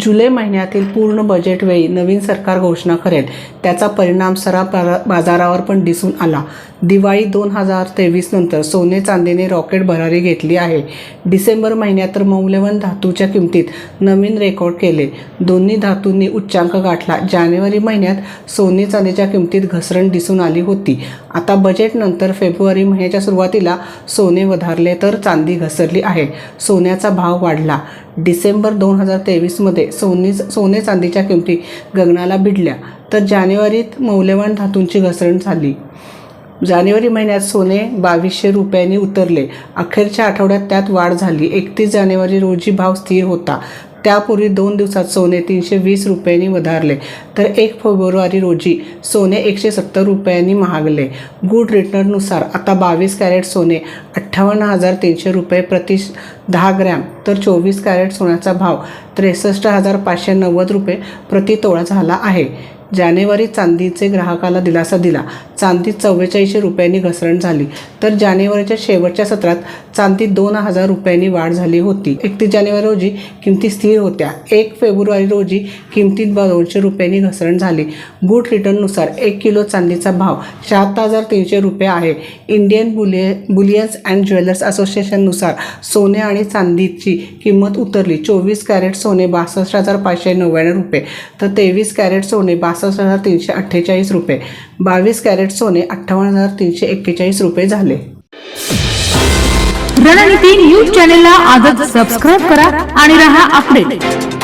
जुलै महिन्यातील पूर्ण बजेटवेळी नवीन सरकार घोषणा करेल. त्याचा परिणाम सराफ बाजारावर पण दिसून आला. दिवाळी दोन हजार तेवीस नंतर सोने चांदीने रॉकेट भरारी घेतली आहे. डिसेंबर महिन्यात तर मौल्यवान धातूच्या किमतीत नवीन रेकॉर्ड केले. दोन्ही धातूंनी उच्चांक गाठला. जानेवारी महिन्यात सोने चांदीच्या किमतीत घसरण दिसून आली होती. आता बजेटनंतर फेब्रुवारी महिन्याच्या सुरुवातीला सोने वधारले तर चांदी घसरली आहे. सोन्याचा भाव वाढला. डिसेंबर दोन हजार तेवीसमध्ये सोनी सोने चांदीच्या किमती गगनाला भिडल्या. तर जानेवारीत मौल्यवान धातूंची घसरण झाली. जानेवारी महिन्यात सोने बावीसशे रुपयांनी उतरले. अखेरच्या आठवड्यात त्यात वाढ झाली. एकतीस जानेवारी रोजी भाव स्थिर होता. त्यापूर्वी दोन दिवसात सोने तीनशे वीस रुपयांनी वधारले. तर एक फेब्रुवारी रोजी सोने एकशे सत्तर रुपयांनी महागले. गुड रिटर्ननुसार आता बावीस कॅरेट सोने अठ्ठावन्न हजार तीनशे रुपये प्रति दहा ग्रॅम. तर चोवीस कॅरेट सोन्याचा भाव त्रेसष्ट हजार पाचशे नव्वद रुपये प्रति तोळा झाला आहे. जानेवारी चांदीचे ग्राहकाला दिलासा दिला. चांदी चव्वेचाळीसशे रुपयांनी घसरण झाली. तर जानेवारीच्या शेवटच्या सत्रात चांदी दोन हजार रुपयांनी वाढ झाली होती. एकतीस जानेवारी रोजी किमती स्थिर होत्या. एक फेब्रुवारी रोजी किमतीत दोनशे रुपयांनी घसरण झाली. गुड रिटर्ननुसार एक किलो चांदीचा भाव शहात्तर हजार तीनशे रुपये आहे. इंडियन बुलिय बुलियन्स अँड ज्वेलर्स असोसिएशननुसार सोने आणि चांदीची किंमत उतरली. चोवीस कॅरेट सोने बासष्ट हजार पाचशे नव्याण्णव रुपये. तर तेवीस कॅरेट सोने बासष्ट हजार तीनशे अठ्ठेचाळीस रुपये. बावीस कॅरेट सोने अठ्ठावन्न हजार तीनशे एक्केचाळीस रुपये झाले. रणनीती न्यूज चॅनेलला आजच सबस्क्राईब करा आणि रहा अपडेट